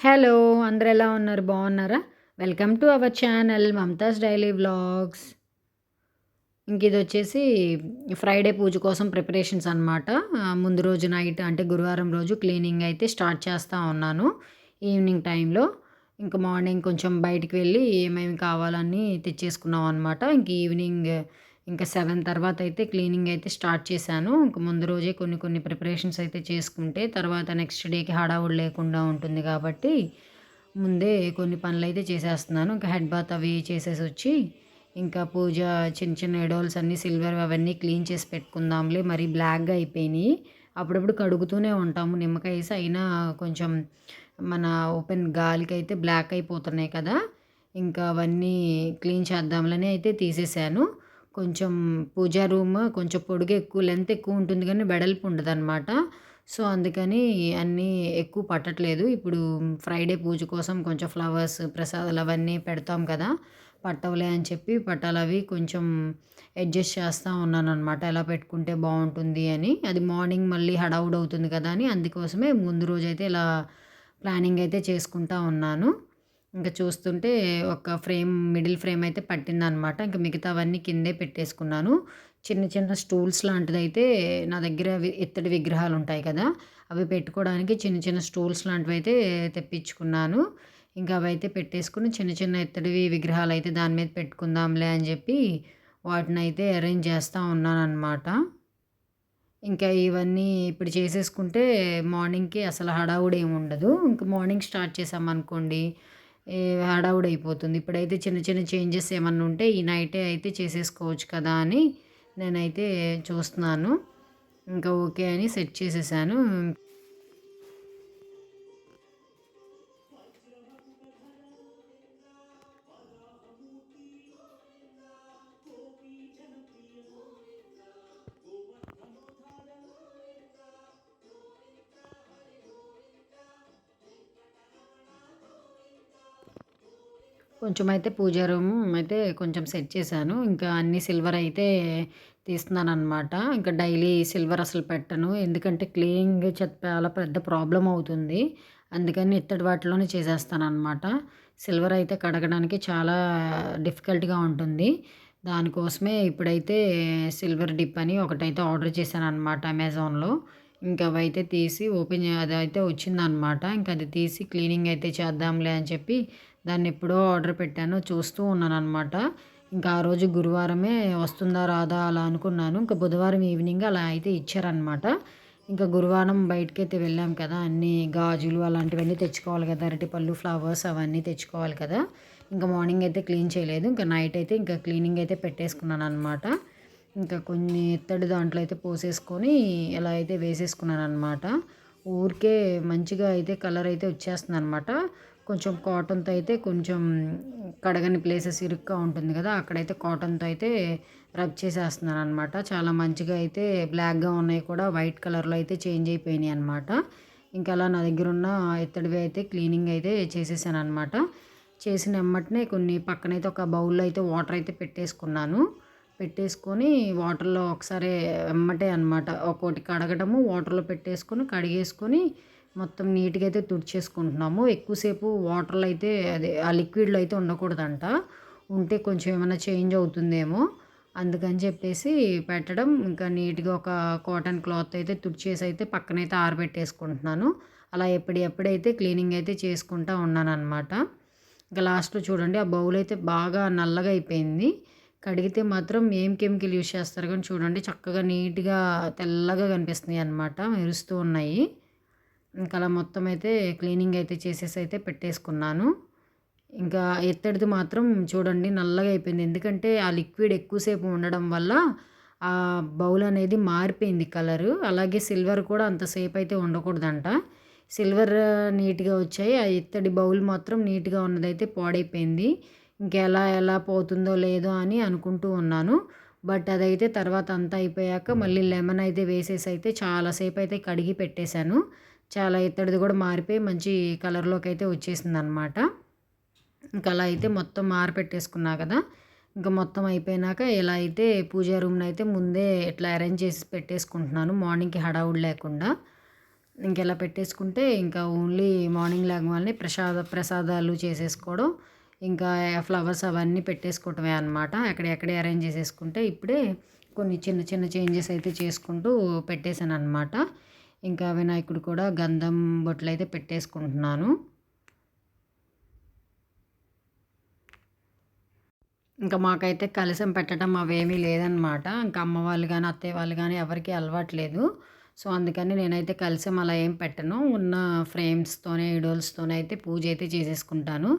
Hello అందరు ఎలా ఉన్నారు? బాగున్నారా welcome to our channel Mamatha's daily vlogs. ఇంక ఇది వచ్చేసి ఫ్రైడే పూజ కోసం ప్రిపరేషన్స్ అనమాట ముందు రోజు నైట్ అంటే గురువారం రోజు క్లీనింగ్ అయితే స్టార్ట్ చేస్తూ ఉన్నాను ఈవినింగ్ టైంలో. ఇంకా మార్నింగ్ కొంచెం బయటికి వెళ్ళి ఏమేమి కావాలని తెచ్చేసుకున్నాం అనమాట ఇంక ఈవినింగ్ ఇంకా సెవెన్ తర్వాత అయితే క్లీనింగ్ అయితే స్టార్ట్ చేశాను. ఇంకా ముందు రోజే కొన్ని కొన్ని ప్రిపరేషన్స్ అయితే చేసుకుంటే తర్వాత నెక్స్ట్ డేకి హడావుడు లేకుండా ఉంటుంది కాబట్టి ముందే కొన్ని పనులు అయితే చేసేస్తున్నాను. ఇంకా హెడ్ బాత్ అవి చేసేసి వచ్చి ఇంకా పూజ చిన్న చిన్న ఎడోల్స్ అన్నీ సిల్వర్ అవన్నీ క్లీన్ చేసి పెట్టుకుందాంలే. మరి బ్లాక్గా అయిపోయినాయి. అప్పుడప్పుడు కడుగుతూనే ఉంటాము. నిమ్మకాయ వేసి అయినా కొంచెం మన ఓపెన్ గాలికి అయితే బ్లాక్ అయిపోతున్నాయి కదా. ఇంకా అవన్నీ క్లీన్ చేద్దాంలని అయితే తీసేసాను. కొంచెం పూజా రూమ్ కొంచెం పొడుగు ఎక్కువ లెంత్ ఎక్కువ ఉంటుంది కానీ వెడల్పు ఉండదు అనమాట సో అందుకని అన్నీ ఎక్కువ పట్టట్లేదు. ఇప్పుడు ఫ్రైడే పూజ కోసం కొంచెం ఫ్లవర్స్ ప్రసాదాలు అవన్నీ పెడతాం కదా. పట్టవలే అని చెప్పి పట్టాలు అవి కొంచెం అడ్జస్ట్ చేస్తూ ఉన్నాను అనమాట ఎలా పెట్టుకుంటే బాగుంటుంది అని. అది మార్నింగ్ మళ్ళీ హడావుడ్ అవుతుంది కదా అని అందుకోసమే ముందు రోజైతే ఇలా ప్లానింగ్ అయితే చేసుకుంటా ఉన్నాను. ఇంకా చూస్తుంటే ఒక ఫ్రేమ్ మిడిల్ ఫ్రేమ్ అయితే పట్టిందనమాట. ఇంకా మిగతావన్నీ కిందే పెట్టేసుకున్నాను. చిన్న చిన్న స్టూల్స్ లాంటిది అయితే నా దగ్గర ఇత్తడి విగ్రహాలు ఉంటాయి కదా అవి పెట్టుకోవడానికి చిన్న చిన్న స్టూల్స్ లాంటివి అయితే తెప్పించుకున్నాను. ఇంకా అవి అయితే పెట్టేసుకుని చిన్న చిన్న ఇత్తడివి విగ్రహాలు అయితే దాని మీద పెట్టుకుందాంలే అని చెప్పి వాటిని అయితే అరేంజ్ చేస్తూ ఉన్నాను అనమాట ఇంకా ఇవన్నీ ఇప్పుడు చేసేసుకుంటే మార్నింగ్కి అసలు హడావుడు ఏమి ఉండదు ఇంకా మార్నింగ్ స్టార్ట్ చేసామనుకోండి హడావుడి అయిపోతుంది ఇప్పుడైతే చిన్న చిన్న చేంజెస్ ఏమన్నా ఉంటే ఈ నైటే అయితే చేసేసుకోవచ్చు కదా అని నేనైతే చూస్తున్నాను. ఇంకా ఓకే అని సెట్ చేసేసాను. కొంచెం అయితే పూజా రూమ్ అయితే కొంచెం సెట్ చేశాను. ఇంకా అన్ని సిల్వర్ అయితే తీస్తున్నాను అనమాట ఇంకా డైలీ సిల్వర్ అసలు పెట్టను. ఎందుకంటే క్లీనింగ్ చాలా పెద్ద ప్రాబ్లం అవుతుంది. అందుకని ఇత్తడి వాటిలోనే చేసేస్తాను అనమాట సిల్వర్ అయితే కడగడానికి చాలా డిఫికల్ట్గా ఉంటుంది. దానికోసమే ఇప్పుడైతే సిల్వర్ డిప్ అని ఒకటైతే ఆర్డర్ చేశాను అనమాట అమెజాన్లో. ఇంకా అవైతే తీసి ఓపెన్ అది అయితే వచ్చిందనమాట ఇంకా అది తీసి క్లీనింగ్ అయితే చేద్దాంలే అని చెప్పి దాన్ని ఎప్పుడో ఆర్డర్ పెట్టాను చూస్తూ ఉన్నాను అనమాట ఇంకా ఆ రోజు గురువారమే వస్తుందా రాదా అలా అనుకున్నాను. ఇంకా బుధవారం ఈవినింగ్ అలా అయితే ఇచ్చారనమాట ఇంకా గురువారం బయటకి అయితే వెళ్ళాం కదా అన్ని గాజులు అలాంటివన్నీ తెచ్చుకోవాలి కదా అరటిపళ్ళు ఫ్లవర్స్ అవన్నీ తెచ్చుకోవాలి కదా. ఇంకా మార్నింగ్ అయితే క్లీన్ చేయలేదు. ఇంకా నైట్ అయితే ఇంకా క్లీనింగ్ అయితే పెట్టేసుకున్నాను అనమాట ఇంకా కొన్ని ఎత్తడి దాంట్లో అయితే పోసేసుకొని ఇలా అయితే వేసేసుకున్నాను అనమాట ఊరికే మంచిగా అయితే కలర్ అయితే వచ్చేస్తుంది అనమాట కొంచెం కాటన్తో అయితే కొంచెం కడగని ప్లేసెస్ ఇరుగ్గా ఉంటుంది కదా అక్కడైతే కాటన్తో అయితే రబ్ చేసేస్తున్నాను అనమాట చాలా మంచిగా అయితే బ్లాక్గా ఉన్నాయి కూడా వైట్ కలర్లో అయితే చేంజ్ అయిపోయినాయి అనమాట ఇంకా అలా నా దగ్గర ఉన్న ఇత్తడివి అయితే క్లీనింగ్ అయితే చేసేసాను అనమాట చేసిన ఎమ్మటనే కొన్ని పక్కనైతే ఒక బౌల్లో అయితే వాటర్ అయితే పెట్టేసుకున్నాను. పెట్టేసుకొని వాటర్లో ఒకసారి ఎమ్మటే అనమాట ఒక్కోటి కడగడము వాటర్లో పెట్టేసుకొని కడిగేసుకొని మొత్తం నీట్గా అయితే తుడిచేసుకుంటున్నాము. ఎక్కువసేపు వాటర్లో అయితే అదే ఆ లిక్విడ్లో అయితే ఉండకూడదంట. ఉంటే కొంచెం ఏమైనా చేంజ్ అవుతుందేమో. అందుకని చెప్పేసి పెట్టడం ఇంకా నీట్గా ఒక కాటన్ క్లాత్ అయితే తుడిచేసి అయితే పక్కనైతే ఆరబెట్టేసుకుంటున్నాను. అలా ఎప్పుడు ఎప్పుడైతే క్లీనింగ్ అయితే చేసుకుంటా ఉన్నాను అనమాట ఇంకా లాస్ట్లో చూడండి ఆ బౌల్ అయితే బాగా నల్లగా అయిపోయింది. కడిగితే మాత్రం ఏం కెమికల్ యూజ్ చేస్తారు కానీ చూడండి చక్కగా నీట్గా తెల్లగా కనిపిస్తున్నాయి అనమాట మెరుస్తూ ఉన్నాయి. ఇంకా అలా మొత్తం అయితే క్లీనింగ్ అయితే చేసేసి అయితే పెట్టేసుకున్నాను. ఇంకా ఎత్తడిది మాత్రం చూడండి నల్లగా అయిపోయింది. ఎందుకంటే ఆ లిక్విడ్ ఎక్కువసేపు ఉండడం వల్ల ఆ బౌల్ అనేది మారిపోయింది కలరు. అలాగే సిల్వర్ కూడా అంతసేపు అయితే ఉండకూడదంట. సిల్వర్ నీట్గా వచ్చాయి. ఆ ఇత్తడి బౌల్ మాత్రం నీట్గా ఉన్నదైతే పాడైపోయింది. ఇంకెలా ఎలా పోతుందో లేదో అని అనుకుంటూ ఉన్నాను. బట్ అదైతే తర్వాత అంతా అయిపోయాక మళ్ళీ లెమన్ అయితే వేసేసి అయితే చాలాసేపు అయితే కడిగి పెట్టేశాను. చాలా ఇత్తడిది కూడా మారిపోయి మంచి కలర్లోకి అయితే వచ్చేసింది అనమాట ఇంకా అలా అయితే మొత్తం మారిపెట్టేసుకున్నా కదా ఇంకా మొత్తం అయిపోయినాక ఇలా అయితే పూజా రూమ్ని అయితే ముందే ఇట్లా అరేంజ్ చేసి పెట్టేసుకుంటున్నాను మార్నింగ్కి హడావుడు లేకుండా. ఇంకెలా పెట్టేసుకుంటే ఇంకా ఓన్లీ మార్నింగ్ లేగగానే ప్రసాద ప్రసాదాలు చేసేసుకోవడం ఇంకా ఫ్లవర్స్ అవన్నీ పెట్టేసుకోవటమే అనమాట. ఎక్కడెక్కడే అరేంజ్ చేసేసుకుంటే ఇప్పుడే కొన్ని చిన్న చిన్న చేంజెస్ అయితే చేసుకుంటూ పెట్టేశాను అనమాట ఇంకా వినాయకుడు కూడా గంధం బొట్లు అయితే పెట్టేసుకుంటున్నాను. ఇంకా మాకైతే కలసం పెట్టడం అవేమీ లేదనమాట ఇంకా అమ్మ వాళ్ళు కానీ అత్తయ్య వాళ్ళు కానీ ఎవరికి అలవాట్లేదు. సో అందుకని నేనైతే కలిసి అలా ఏం పెట్టను. ఉన్న ఫ్రేమ్స్తోనే ఇడోల్స్తోనే అయితే పూజ అయితే చేసేసుకుంటాను.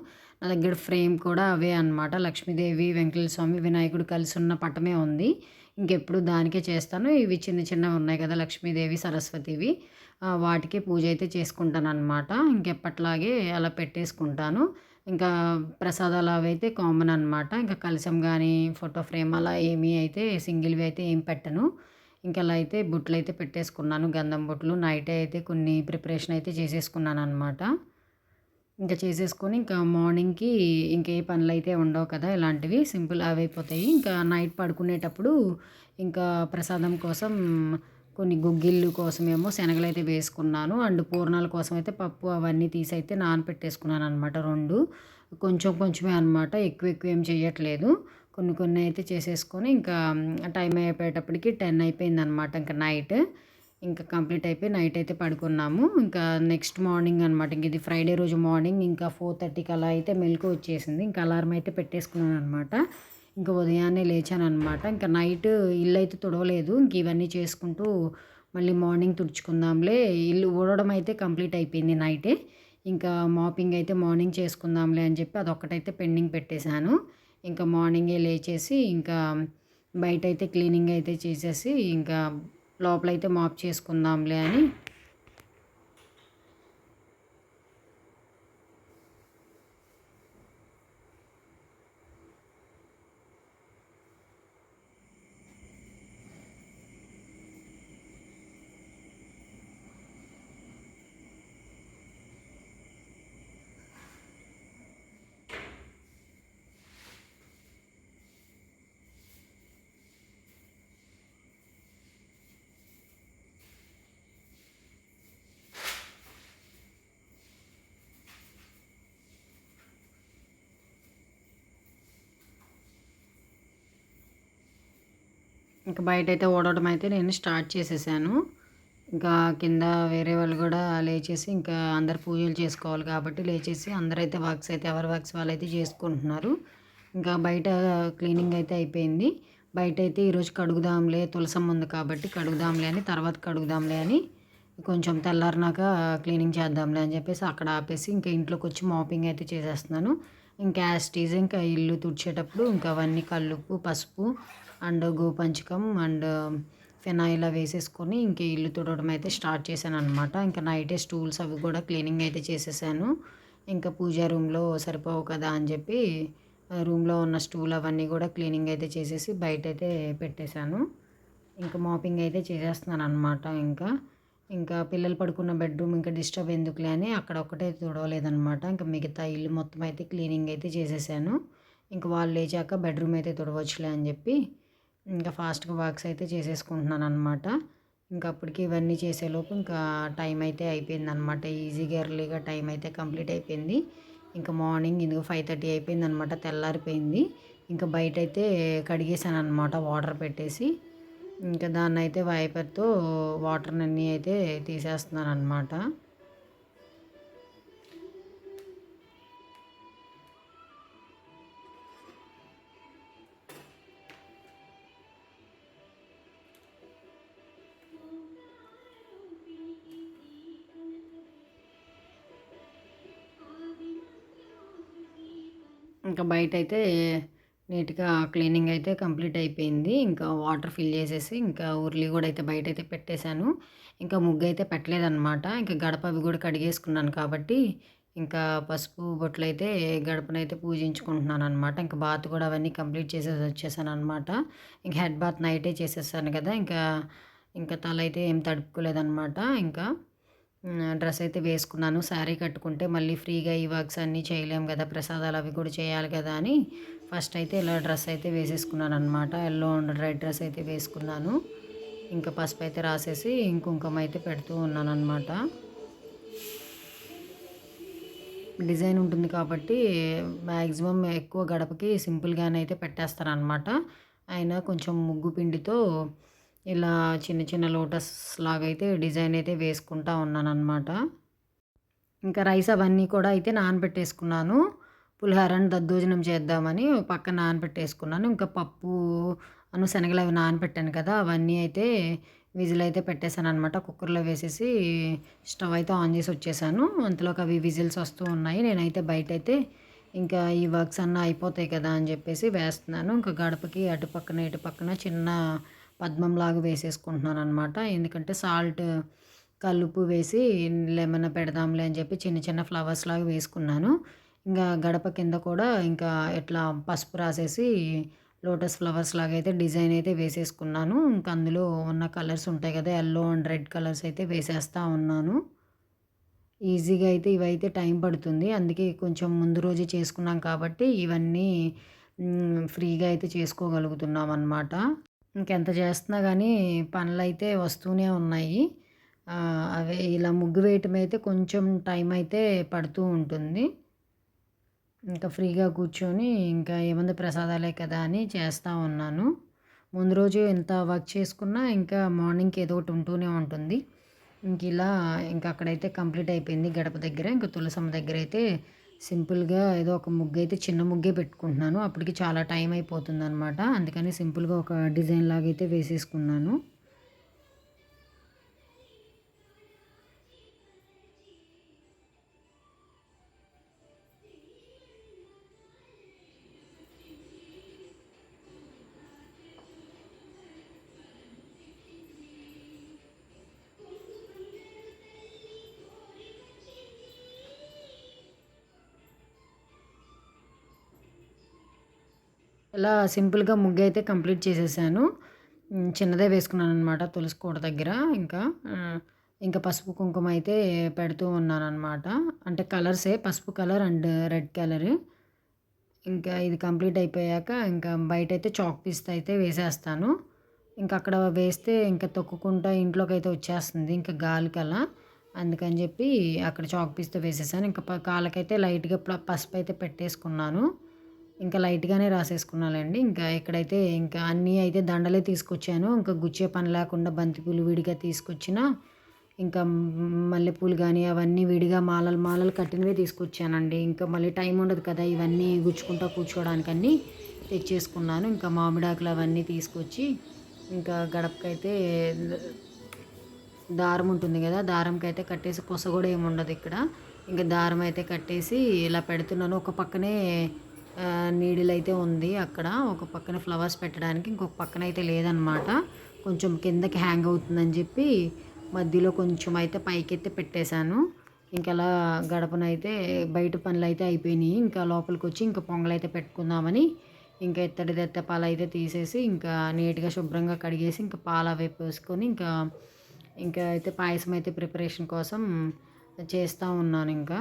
నా దగ్గర ఫ్రేమ్ కూడా అవే అనమాట లక్ష్మీదేవి వెంకటేశ్వర స్వామి వినాయకుడు కలిసి ఉన్న పటమే ఉంది. ఇంకెప్పుడు దానికే చేస్తాను. ఇవి చిన్న చిన్నవి ఉన్నాయి కదా లక్ష్మీదేవి సరస్వతివి. వాటికి పూజ అయితే చేసుకుంటాను అనమాట ఇంకెప్పట్లాగే అలా పెట్టేసుకుంటాను. ఇంకా ప్రసాదాలు అవి అయితే కామన్ అనమాట ఇంకా కలసం కానీ ఫోటో ఫ్రేమ్ అలా ఏమీ అయితే సింగిల్వి అయితే ఏం పెట్టను. ఇంకా అలా అయితే బుట్లు అయితే పెట్టేసుకున్నాను. గంధం బుట్లు నైట్ అయితే కొన్ని ప్రిపరేషన్ అయితే చేసేసుకున్నాను అనమాట ఇంకా చేసేసుకొని ఇంకా మార్నింగ్కి ఇంకే పనులు అయితే ఉండవు కదా ఇలాంటివి సింపుల్ అవి అయిపోతాయి. ఇంకా నైట్ పడుకునేటప్పుడు ఇంకా ప్రసాదం కోసం కొన్ని గుగ్గిళ్ళు కోసమేమో శనగలు అయితే వేసుకున్నాను. అండ్ పూర్ణాల కోసం అయితే పప్పు అవన్నీ తీసి అయితే నానపెట్టేసుకున్నాను అనమాట రెండు. కొంచెం కొంచెమే అనమాట ఎక్కువ ఎక్కువ ఏం చేయట్లేదు కొన్ని కొన్ని అయితే చేసేసుకొని ఇంకా టైం అయిపోయేటప్పటికి టెన్ అయిపోయింది అనమాట ఇంకా నైట్. ఇంకా కంప్లీట్ అయిపోయి నైట్ అయితే పడుకున్నాము. ఇంకా నెక్స్ట్ మార్నింగ్ అనమాట ఇంక ఇది ఫ్రైడే రోజు మార్నింగ్ ఇంకా ఫోర్ థర్టీకి అలా అయితే మెలకు వచ్చేసింది. ఇంకా అలారం అయితే పెట్టేసుకున్నాను అనమాట ఇంకా ఉదయాన్నే లేచాను అనమాట ఇంకా నైట్ ఇల్లు అయితే తుడవలేదు. ఇంక ఇవన్నీ చేసుకుంటూ మళ్ళీ మార్నింగ్ తుడుచుకుందాంలే. ఇల్లు ఊడడం అయితే కంప్లీట్ అయిపోయింది నైటే. ఇంకా మాపింగ్ అయితే మార్నింగ్ చేసుకుందాంలే అని చెప్పి అదొక్కటైతే పెండింగ్ పెట్టేశాను. ఇంకా మార్నింగే లేచేసి ఇంకా బయట అయితే క్లీనింగ్ అయితే చేసేసి ఇంకా లోపలైతే మాప్ చేసుకుందాంలే అని ఇంకా బయట అయితే ఓడవడం అయితే నేను స్టార్ట్ చేసేసాను. ఇంకా కింద వేరే వాళ్ళు కూడా లేచేసి ఇంకా అందరు పూజలు చేసుకోవాలి కాబట్టి లేచేసి అందరైతే వర్క్స్ అయితే ఎవరి వర్క్స్ వాళ్ళు అయితే చేసుకుంటున్నారు. ఇంకా బయట క్లీనింగ్ అయితే అయిపోయింది. బయట అయితే ఈరోజు కడుగుదాంలే తులసమ్మ ఉంది కాబట్టి కడుగుదాంలే అని తర్వాత కడుగుదాంలే అని కొంచెం తెల్లారినాక క్లీనింగ్ చేద్దాంలే అని చెప్పేసి అక్కడ ఆపేసి ఇంకా ఇంట్లోకి వచ్చి మాపింగ్ అయితే చేసేస్తున్నాను. ఇంకా యాస్టీజ్ ఇంకా ఇల్లు తుడిచేటప్పుడు ఇంకా అవన్నీ కల్లుప్పు పసుపు అండ్ గోపంచకం అండ్ ఫెనాయిల్ అవి వేసేసుకొని ఇంక ఇల్లు తుడవడం అయితే స్టార్ట్ చేశాను అనమాట ఇంకా నైటే స్టూల్స్ అవి కూడా క్లీనింగ్ అయితే చేసేసాను. ఇంకా పూజా రూమ్లో సరిపోవు కదా అని చెప్పి రూమ్లో ఉన్న స్టూల్ అవన్నీ కూడా క్లీనింగ్ అయితే చేసేసి బయట అయితే పెట్టేశాను. ఇంకా మాపింగ్ అయితే చేసేస్తున్నాను అనమాట ఇంకా. ఇంకా పిల్లలు పడుకున్న బెడ్రూమ్ ఇంకా డిస్టర్బ్ ఎందుకులే అని అక్కడ ఒక్కటే తుడవలేదనమాట ఇంకా మిగతా ఇల్లు మొత్తం అయితే క్లీనింగ్ అయితే చేసేసాను. ఇంకా వాళ్ళు లేచాక బెడ్రూమ్ అయితే తుడవచ్చులే అని చెప్పి ఇంకా ఫాస్ట్గా వర్క్స్ అయితే చేసేసుకుంటున్నాను అనమాట ఇంకా అప్పటికి ఇవన్నీ చేసేలోపు ఇంకా టైం అయితే అయిపోయింది అనమాట ఈజీగా ఎర్లీగా టైం అయితే కంప్లీట్ అయిపోయింది. ఇంకా మార్నింగ్ ఇందుకు ఫైవ్ థర్టీ అయిపోయింది అనమాట తెల్లారిపోయింది. ఇంకా బయట అయితే కడిగేసాను అనమాట వాటర్ పెట్టేసి. ఇంకా దాన్ని అయితే వైపర్తో వాటర్ని అయితే తీసేస్తున్నాను అనమాట ఇంకా బయట అయితే నీట్గా క్లీనింగ్ అయితే కంప్లీట్ అయిపోయింది. ఇంకా వాటర్ ఫిల్ చేసేసి ఇంకా ఉర్లి కూడా అయితే బయట అయితే పెట్టేశాను. ఇంకా ముగ్గు అయితే పెట్టలేదన్నమాట. ఇంకా గడప అవి కూడా కడిగేసుకున్నాను కాబట్టి ఇంకా పసుపు బొట్లు అయితే గడపనైతే పూజించుకుంటున్నాను అనమాట ఇంకా బాత్ కూడా అవన్నీ కంప్లీట్ చేసేసి వచ్చేసాను అనమాట ఇంకా హెడ్ బాత్ నైటే చేసేసాను కదా. ఇంకా ఇంకా తల అయితే ఏం తడుపుకోలేదన్నమాట. ఇంకా డ్రెస్ అయితే వేసుకున్నాను. శారీ కట్టుకుంటే మళ్ళీ ఫ్రీగా ఈ వర్క్స్ అన్నీ చేయలేము కదా ప్రసాదాలు అవి కూడా చేయాలి కదా అని ఫస్ట్ అయితే ఇలా డ్రెస్ అయితే వేసేసుకున్నాను అనమాట ఎల్లో రెడ్ డ్రెస్ అయితే వేసుకున్నాను. ఇంకా పసుపు అయితే రాసేసి కుంకుమ అయితే పెడుతూ ఉన్నాను అనమాట డిజైన్ ఉంటుంది కాబట్టి మ్యాక్సిమం ఎక్కువ గడపకి సింపుల్గానే అయితే పెట్టేస్తాను అనమాట అయినా కొంచెం ముగ్గు పిండితో ఇలా చిన్న చిన్న లోటస్ లాగా అయితే డిజైన్ అయితే వేసుకుంటా ఉన్నాను అనమాట ఇంకా రైస్ అవన్నీ కూడా అయితే నానబెట్టేసుకున్నాను. పులిహోరని దద్దోజనం చేద్దామని పక్కన నానబెట్టేసుకున్నాను. ఇంకా పప్పు అను శనగలు అవి నానబెట్టాను కదా అవన్నీ అయితే విజిల్ అయితే పెట్టేశాను అనమాట కుక్కర్లో వేసేసి స్టవ్ అయితే ఆన్ చేసి వచ్చేసాను. అంతలోకి అవి విజిల్స్ వస్తూ ఉన్నాయి. నేనైతే బయట అయితే ఇంకా ఈ వర్క్స్ అన్నీ అయిపోతాయి కదా అని చెప్పేసి వేస్తున్నాను. ఇంకా గడపకి అటు పక్కన ఇటు పక్కన చిన్న పద్మంలాగా వేసేసుకుంటున్నాను అనమాట ఎందుకంటే సాల్ట్ కలుపు వేసి లెమన్ పెడదాంలే అని చెప్పి చిన్న చిన్న ఫ్లవర్స్ లాగా వేసుకున్నాను. ఇంకా గడప కింద కూడా ఇంకా ఇట్లా పసుపు రాసేసి లోటస్ ఫ్లవర్స్ లాగా అయితే డిజైన్ అయితే వేసేసుకున్నాను. ఇంకా అందులో ఉన్న కలర్స్ ఉంటాయి కదా ఎల్లో అండ్ రెడ్ కలర్స్ అయితే వేసేస్తూ ఉన్నాను. ఈజీగా అయితే ఇవైతే టైం పడుతుంది. అందుకే కొంచెం ముందు రోజే చేసుకున్నాం కాబట్టి ఇవన్నీ ఫ్రీగా అయితే చేసుకోగలుగుతున్నాం అనమాట ఇంకెంత చేస్తున్నా కానీ పనులు అయితే వస్తూనే ఉన్నాయి. అవే ఇలా ముగ్గు వేయటం అయితే కొంచెం టైం అయితే పడుతూ ఉంటుంది. ఇంకా ఫ్రీగా కూర్చొని ఇంకా ఏముంది ప్రసాదాలే కదా అని చేస్తూ ఉన్నాను. ముందు రోజు ఎంత వర్క్ చేసుకున్నా ఇంకా మార్నింగ్కి ఏదో ఒకటి ఉంటూనే ఉంటుంది. ఇంక ఇలా ఇంకా అక్కడైతే కంప్లీట్ అయిపోయింది గడప దగ్గర. ఇంకా తులసమ్మ దగ్గర అయితే సింపుల్గా ఏదో ఒక ముగ్గు అయితే చిన్న ముగ్గే పెట్టుకుంటున్నాను. అప్పటికి చాలా టైం అయిపోతుంది అనమాట అందుకని సింపుల్గా ఒక డిజైన్ లాగా అయితే వేసేసుకున్నాను. ఇలా సింపుల్గా ముగ్గు అయితే కంప్లీట్ చేసేసాను. చిన్నదే వేసుకున్నాను అనమాట తులసి కోట దగ్గర ఇంకా. ఇంకా పసుపు కుంకుమ అయితే పెడుతూ ఉన్నాను అనమాట అంటే కలర్సే పసుపు కలర్ అండ్ రెడ్ కలర్. ఇంకా ఇది కంప్లీట్ అయిపోయాక ఇంకా బయట అయితే చాక్ పీస్ అయితే వేసేస్తాను. ఇంకా అక్కడ వేస్తే ఇంకా తొక్కుకుంటా ఇంట్లోకి అయితే వచ్చేస్తుంది ఇంకా గాలికలా. అందుకని చెప్పి అక్కడ చాక్ పీస్తో వేసేసాను. ఇంకా కాళ్ళకైతే లైట్గా పసుపు అయితే పెట్టేసుకున్నాను. ఇంకా లైట్గానే రాసేసుకున్నానండి ఇంకా ఇక్కడైతే ఇంకా అన్నీ అయితే దండలే తీసుకొచ్చాను. ఇంకా గుచ్చే పని లేకుండా బంతిపూలు విడిగా తీసుకొచ్చిన ఇంకా మల్లెపూలు కానీ అవన్నీ విడిగా మాలలు మాలలు కట్టినవే తీసుకొచ్చానండి. ఇంకా మళ్ళీ టైం ఉండదు కదా ఇవన్నీ గుచ్చుకుంటా కూర్చోవడానికన్నీ తెచ్చేసుకున్నాను. ఇంకా మామిడాకులు అవన్నీ తీసుకొచ్చి ఇంకా గడపకైతే దారం ఉంటుంది కదా దారంకి అయితే కట్టేసి కొస కూడా ఏమి ఉండదు ఇక్కడ. ఇంకా దారం అయితే కట్టేసి ఇలా పెడుతున్నాను. ఒక పక్కనే నీడిల్ అయితే ఉంది అక్కడ. ఒక పక్కన ఫ్లవర్స్ పెట్టడానికి ఇంకొక పక్కన అయితే లేదనమాట. కొంచెం కిందకి హ్యాంగ్ అవుతుందని చెప్పి మధ్యలో కొంచెం అయితే పైకెత్తి పెట్టేశాను. ఇంకా అలా గడపనైతే బయట పనులు అయితే అయిపోయినాయి. ఇంకా లోపలికి వచ్చి ఇంకా పొంగలైతే అయితే పెట్టుకుందామని ఇంకా ఎత్తడి తెత్త పాలు అయితే తీసేసి ఇంకా నీట్గా శుభ్రంగా కడిగేసి ఇంకా పాలు అవి పోసుకొని ఇంకా ఇంకా అయితే పాయసం అయితే ప్రిపరేషన్ కోసం చేస్తూ ఉన్నాను ఇంకా.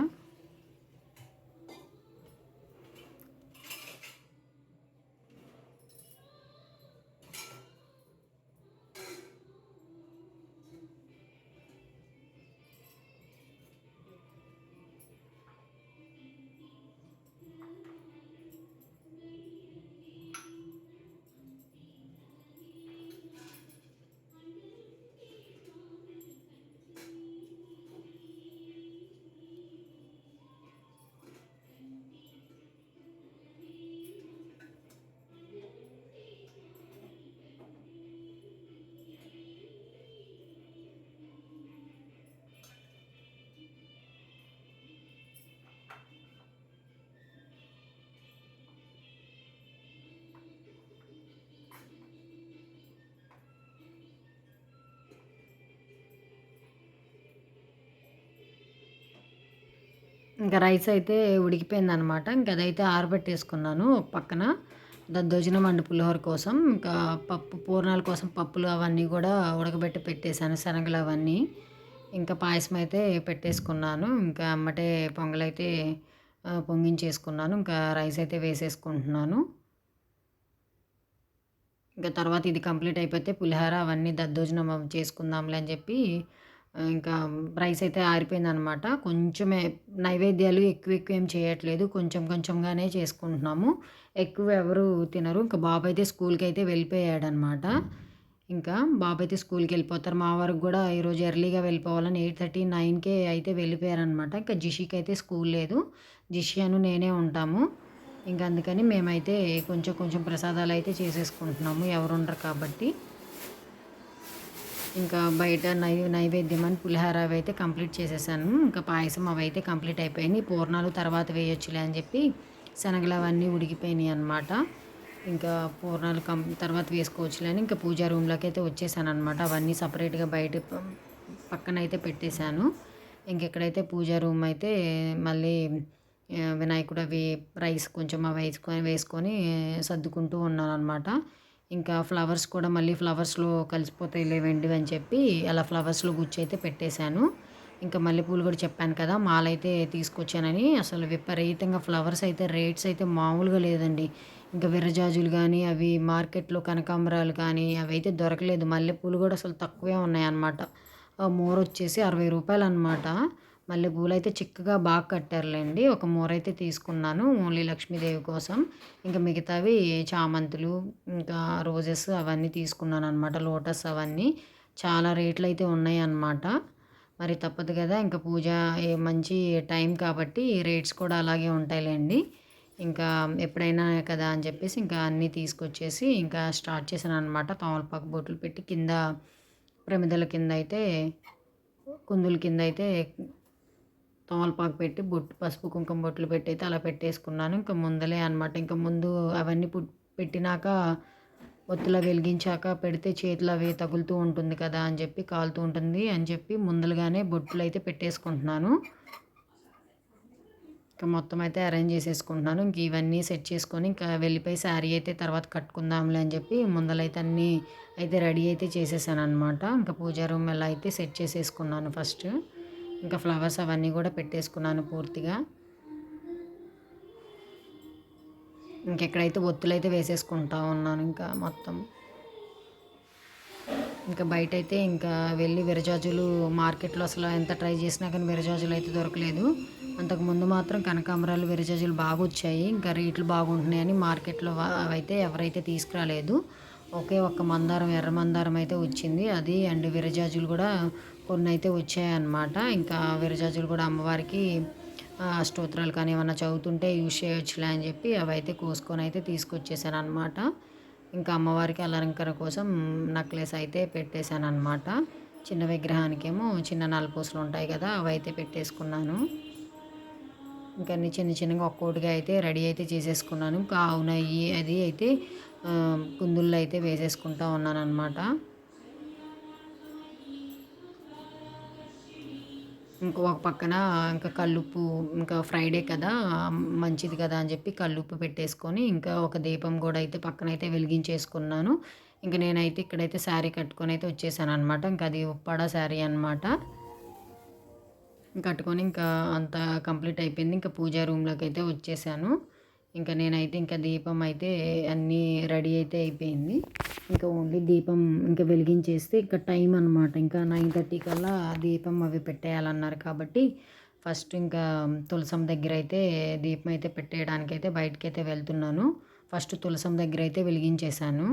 ఇంకా రైస్ అయితే ఉడికిపోయింది అనమాట ఇంకా అదైతే ఆరబెట్టేసుకున్నాను పక్కన. దద్దోజనం అండ్ పులిహోర కోసం. ఇంకా పప్పు పూర్ణాల కోసం పప్పులు అవన్నీ కూడా ఉడకబెట్టి పెట్టేశాను శనగలు అవన్నీ. ఇంకా పాయసం అయితే పెట్టేసుకున్నాను. ఇంకా అమ్మటే పొంగలైతే పొంగించేసుకున్నాను. ఇంకా రైస్ అయితే వేసేసుకుంటున్నాను. ఇంకా తర్వాత ఇది కంప్లీట్ అయిపోతే పులిహోర అవన్నీ దద్దోజనం చేసుకుందాంలే అని చెప్పి ఇంకా రైస్ అయితే ఆరిపోయిందనమాట. కొంచెమే నైవేద్యాలు ఎక్కువ ఎక్కువ ఏం చేయట్లేదు. కొంచెం కొంచెంగానే చేసుకుంటున్నాము. ఎక్కువ ఎవరు తినరు. ఇంకా బాబు అయితే స్కూల్కి అయితే వెళ్ళిపోయాడనమాట. ఇంకా బాబు అయితే స్కూల్కి వెళ్ళిపోతారు. మా వరకు కూడా ఈరోజు ఎర్లీగా వెళ్ళిపోవాలని ఎయిట్ థర్టీ నైన్కే అయితే వెళ్ళిపోయారనమాట. ఇంకా జిషికి అయితే స్కూల్ లేదు. జిషి అను నేనే ఉంటాము. ఇంకా అందుకని మేమైతే కొంచెం కొంచెం ప్రసాదాలు అయితే చేసేసుకుంటున్నాము. ఎవరు ఉండరు కాబట్టి. ఇంకా బయట నై నైవేద్యం అని పులిహార అవి అయితే కంప్లీట్ చేసేసాను. ఇంకా పాయసం అవి అయితే కంప్లీట్ అయిపోయినాయి పూర్ణాలు తర్వాత వేయొచ్చులే అని చెప్పి శనగలు అవన్నీ ఉడికిపోయినాయి అనమాట ఇంకా పూర్ణాలు కం తర్వాత వేసుకోవచ్చులే అని ఇంకా పూజా రూమ్లోకి అయితే వచ్చేసాను అనమాట అవన్నీ సపరేట్గా బయట పక్కన అయితే పెట్టేశాను. ఇంకెక్కడైతే పూజా రూమ్ అయితే మళ్ళీ వినాయకుడు అవి రైస్ కొంచెం అవి వేసుకొని వేసుకొని సర్దుకుంటూ ఉన్నాను అనమాట ఇంకా ఫ్లవర్స్ కూడా మళ్ళీ ఫ్లవర్స్లో కలిసిపోతాయి లేవండి అని చెప్పి అలా ఫ్లవర్స్లో గుచ్చి అయితే పెట్టేశాను. ఇంకా మల్లెపూలు కూడా చెప్పాను కదా మాల అయితే తీసుకొచ్చానని. అసలు విపరీతంగా ఫ్లవర్స్ అయితే రేట్స్ అయితే మామూలుగా లేదండి. ఇంకా విరజాజులు కానీ అవి మార్కెట్లో కనకాంబరాలు కానీ అవి అయితే దొరకలేదు. మల్లెపూలు కూడా అసలు తక్కువే ఉన్నాయి అన్నమాట మోర వచ్చేసి అరవై రూపాయలు అనమాట మల్లె పూలు అయితే చిక్కగా బాగా కట్టారులేండి. ఒక మూర అయితే తీసుకున్నాను ఓన్లీ లక్ష్మీదేవి కోసం. ఇంకా మిగతావి చామంతులు ఇంకా రోజెస్ అవన్నీ తీసుకున్నాను అనమాట లోటస్ అవన్నీ. చాలా రేట్లు అయితే ఉన్నాయి అన్నమాట మరి తప్పదు కదా ఇంకా పూజ మంచి టైం కాబట్టి రేట్స్ కూడా అలాగే ఉంటాయిలేండి. ఇంకా ఎప్పుడైనా కదా అని చెప్పేసి ఇంకా అన్నీ తీసుకొచ్చేసి ఇంకా స్టార్ట్ చేశాను అనమాట తమలపాకు బొట్లు పెట్టి కింద ప్రమిదల కింద అయితే కుందుల కింద అయితే తోమలపాకు పెట్టి బొట్టు పసుపు కుంకుమ బొట్లు పెట్టి అయితే అలా పెట్టేసుకున్నాను. ఇంకా ముందలే అనమాట ఇంకా ముందు అవన్నీ పుట్- పెట్టినాక ఒత్తులో వెలిగించాక పెడితే చేతులు అవి తగులుతూ ఉంటుంది కదా అని చెప్పి కాలుతూ ఉంటుంది అని చెప్పి ముందలుగానే బొట్లు అయితే పెట్టేసుకుంటున్నాను. ఇంకా మొత్తం అయితే అరేంజ్ చేసేసుకుంటున్నాను. ఇంక ఇవన్నీ సెట్ చేసుకొని ఇంకా వెళ్ళిపోయి శారీ అయితే తర్వాత కట్టుకుందాంలే అని చెప్పి ముందలైతే అన్నీ అయితే రెడీ అయితే చేసేసాను అనమాట ఇంకా పూజా రూమ్ ఎలా అయితే సెట్ చేసేసుకున్నాను ఫస్ట్. ఇంకా ఫ్లవర్స్ అవన్నీ కూడా పెట్టేసుకున్నాను పూర్తిగా. ఇంకెక్కడైతే ఒత్తులు అయితే వేసేసుకుంటా ఉన్నాను ఇంకా మొత్తం. ఇంకా బయట అయితే ఇంకా వెళ్ళి విరజాజులు మార్కెట్లో అసలు ఎంత ట్రై చేసినా కానీ విరజాజులు అయితే దొరకలేదు. అంతకుముందు మాత్రం కనకాంబరాలు విరజాజులు బాగా వచ్చాయి. ఇంకా రేట్లు బాగుంటున్నాయని మార్కెట్లో అవైతే ఎవరైతే తీసుకురాలేదు. ఒకే ఒక్క మందారం ఎర్ర మందారం అయితే వచ్చింది. అది అండ్ విరజాజులు కూడా కొన్ని అయితే వచ్చాయన్నమాట. ఇంకా విరజాజులు కూడా అమ్మవారికి స్తోత్రాలు కానీ ఏమన్నా చదువుతుంటే యూజ్ చేయొచ్చులే అని చెప్పి అవి అయితే కోసుకొని అయితే తీసుకొచ్చేసాను అనమాట ఇంకా అమ్మవారికి అలంకరణ కోసం నక్లెస్ అయితే పెట్టేశాను అనమాట చిన్న విగ్రహానికేమో చిన్న నలుపూసలు ఉంటాయి కదా అవి అయితే పెట్టేసుకున్నాను. ఇంకా అన్ని చిన్న చిన్నగా ఒక్కోటిగా అయితే రెడీ అయితే చేసేసుకున్నాను. కావున అది అయితే కుందుల్లో అయితే వేసేసుకుంటా ఉన్నాను అనమాట ఇంకో ఒక పక్కన ఇంకా కల్లుప్పు ఇంకా ఫ్రైడే కదా మంచిది కదా అని చెప్పి కల్లుప్పు పెట్టేసుకొని ఇంకా ఒక దీపం కూడా అయితే పక్కన అయితే వెలిగించేసుకున్నాను. ఇంకా నేనైతే ఇక్కడైతే శారీ కట్టుకొని అయితే వచ్చేసాను అనమాట ఇంకా అది ఉప్పాడ శారీ అనమాట కట్టుకొని ఇంకా అంత కంప్లీట్ అయిపోయింది. ఇంకా పూజా రూమ్లోకి అయితే వచ్చేసాను. ఇంకా నేనైతే ఇంకా దీపం అయితే అన్నీ రెడీ అయితే అయిపోయింది. ఇంకా ఓన్లీ దీపం ఇంకా వెలిగించేస్తే ఇంకా టైం అనమాట ఇంకా నైన్ థర్టీ కల్లా దీపం అవి పెట్టేయాలన్నారు కాబట్టి ఫస్ట్ ఇంకా తులసం దగ్గర అయితే దీపం అయితే పెట్టేయడానికైతే బయటకైతే వెళ్తున్నాను. ఫస్ట్ తులసం దగ్గర అయితే వెలిగించేశాను.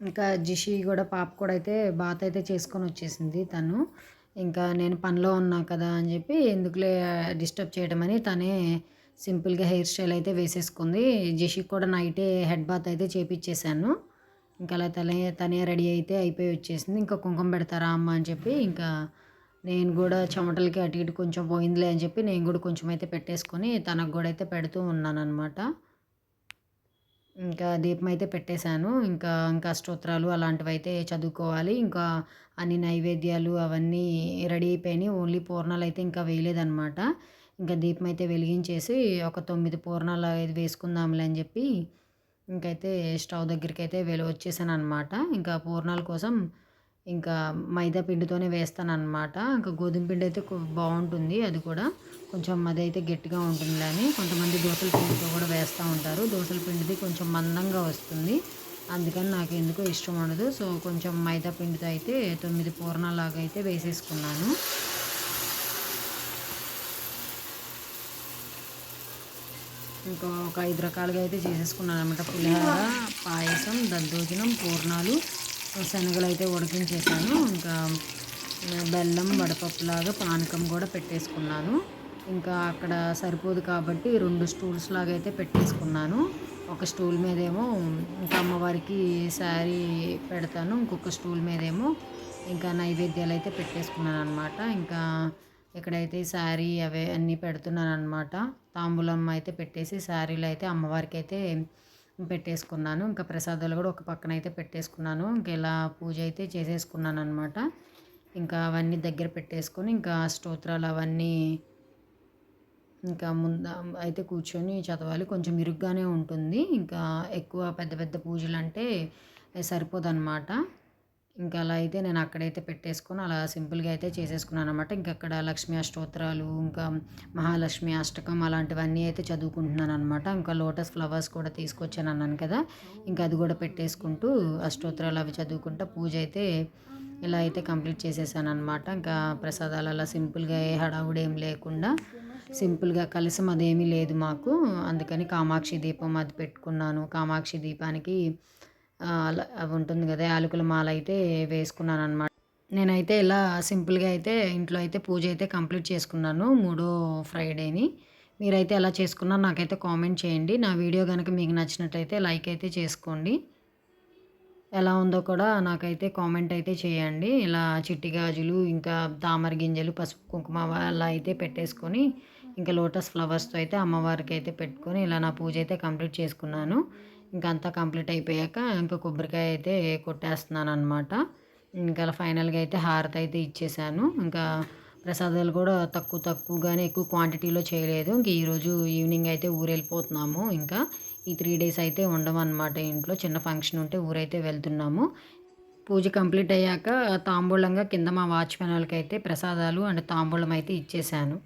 ఇంకా జిషి కూడా పాప కూడా అయితే బాత్ అయితే చేసుకొని వచ్చేసింది తను. ఇంకా నేను పనిలో ఉన్నా కదా అని చెప్పి ఎందుకులే డిస్టర్బ్ చేయడం అని తనే సింపుల్గా హెయిర్ స్టైల్ అయితే వేసేసుకుంది. జెషికి కూడా నైటే హెడ్ బాత్ అయితే చేపించేశాను ఇంకా అలా తనే తనే రెడీ అయితే అయిపోయి వచ్చేసింది. ఇంకా కుంకుమ పెడతారా అమ్మ అని చెప్పి ఇంకా నేను కూడా చెమటలకి అటు ఇటు కొంచెం పోయిందిలే అని చెప్పి నేను కూడా కొంచెం అయితే పెట్టేసుకొని తనకు కూడా అయితే పెడుతూ ఉన్నాను అనమాట ఇంకా దీపం అయితే పెట్టేశాను. ఇంకా ఇంకా స్తోత్రాలు అలాంటివి అయితే చదువుకోవాలి. ఇంకా అన్ని నైవేద్యాలు అవన్నీ రెడీ అయిపోయినాయి. ఓన్లీ పూర్ణాలు అయితే ఇంకా వేయలేదన్నమాట. ఇంకా దీపం అయితే వెలిగించేసి ఒక తొమ్మిది పూర్ణాలు అయితే వేసుకుందాంలే అని చెప్పి ఇంకైతే స్టవ్ దగ్గరికి అయితే వెళ్ళి వచ్చేసాను అనమాట ఇంకా పూర్ణాల కోసం ఇంకా మైదా పిండితోనే వేస్తాను అనమాట ఇంకా గోధుమ పిండి అయితే బాగుంటుంది అది కూడా. కొంచెం అది అయితే గట్టిగా ఉంటుంది అని కొంతమంది దోశల పిండితో కూడా వేస్తూ ఉంటారు. దోశల పిండిది కొంచెం మందంగా వస్తుంది. అందుకని నాకు ఎందుకో ఇష్టం ఉండదు. సో కొంచెం మైదా పిండితో అయితే తొమ్మిది పూర్ణాలాగా అయితే వేసేసుకున్నాను. ఇంకా ఒక ఐదు రకాలుగా అయితే చేసేసుకున్నాను అనమాట పులిహోర పాయసం దద్దోజనం పూర్ణాలు శనగలు అయితే ఉడికించేసాను. ఇంకా బెల్లం వడపప్పులాగా పానకం కూడా పెట్టేసుకున్నాను. ఇంకా అక్కడ సరిపోదు కాబట్టి రెండు స్టూల్స్ లాగా అయితే పెట్టేసుకున్నాను. ఒక స్టూల్ మీదేమో ఇంకా అమ్మవారికి శారీ పెడతాను. ఇంకొక స్టూల్ మీదేమో ఇంకా నైవేద్యాలు అయితే పెట్టేసుకున్నాను అనమాట ఇంకా ఇక్కడైతే శారీ అవే అన్నీ పెడుతున్నాను అనమాట తాంబూలం అయితే పెట్టేసి శారీలు అయితే అమ్మవారికి అయితే పెట్టేసుకున్నాను. ఇంకా ప్రసాదాలు కూడా ఒక పక్కన అయితే పెట్టేసుకున్నాను. ఇంకా ఇలా పూజ అయితే చేసేసుకున్నాను అనమాట ఇంకా అవన్నీ దగ్గర పెట్టేసుకొని ఇంకా స్తోత్రాలు అవన్నీ ఇంకా ముందు అయితే కూర్చొని చదవాలి. కొంచెం ఇరుగ్గానే ఉంటుంది. ఇంకా ఎక్కువ పెద్ద పెద్ద పూజలు అంటే సరిపోదన్నమాట. ఇంకా అలా అయితే నేను అక్కడైతే పెట్టేసుకొని అలా సింపుల్గా అయితే చేసేసుకున్నాను అనమాట ఇంకా అక్కడ లక్ష్మీ అష్టోత్తరాలు ఇంకా మహాలక్ష్మి అష్టకం అలాంటివన్నీ అయితే చదువుకుంటున్నాను అనమాట ఇంకా లోటస్ ఫ్లవర్స్ కూడా తీసుకొచ్చాను అన్నాను కదా. ఇంకా అది కూడా పెట్టేసుకుంటూ అష్టోత్తరాలు అవి చదువుకుంటూ పూజ అయితే ఇలా అయితే కంప్లీట్ చేసేసాను అనమాట ఇంకా ప్రసాదాలు అలా సింపుల్గా ఏ హడావుడు ఏం లేకుండా సింపుల్గా కలిసం అదేమీ లేదు మాకు. అందుకని కామాక్షి దీపం అది పెట్టుకున్నాను. కామాక్షి దీపానికి అవి ఉంటుంది కదా యాలకుల మాల అయితే వేసుకున్నాను అనమాట నేనైతే ఇలా సింపుల్గా అయితే ఇంట్లో అయితే పూజ అయితే కంప్లీట్ చేసుకున్నాను మూడో ఫ్రైడేని. మీరైతే ఎలా చేసుకున్నారు నాకైతే కామెంట్ చేయండి. నా వీడియో కనుక మీకు నచ్చినట్టయితే లైక్ అయితే చేసుకోండి. ఎలా ఉందో కూడా నాకైతే కామెంట్ అయితే చేయండి. ఇలా చిట్టి గాజులు ఇంకా తామర గింజలు పసుపు కుంకుమ అలా అయితే పెట్టేసుకొని ఇంకా లోటస్ ఫ్లవర్స్తో అయితే అమ్మవారికి అయితే పెట్టుకొని ఇలా నా పూజ అయితే కంప్లీట్ చేసుకున్నాను. ఇంకంతా కంప్లీట్ అయిపోయాక ఇంకా కొబ్బరికాయ అయితే కొట్టేస్తున్నాను అనమాట ఇంకా ఫైనల్గా అయితే హారతి అయితే ఇచ్చేసాను. ఇంకా ప్రసాదాలు కూడా తక్కువ తక్కువగానే ఎక్కువ క్వాంటిటీలో చేయలేదు. ఇంక ఈరోజు ఈవినింగ్ అయితే ఊరు వెళ్ళిపోతున్నాము ఇంకా ఈ త్రీ డేస్ అయితే ఉండమన్నమాట ఇంట్లో. చిన్న ఫంక్షన్ ఉంటే ఊరైతే వెళ్తున్నాము. పూజ కంప్లీట్ అయ్యాక తాంబూలంగా కింద మా వాచ్మెన్ వాళ్ళకి అయితే ప్రసాదాలు అండ్ తాంబూలం అయితే ఇచ్చేసాను.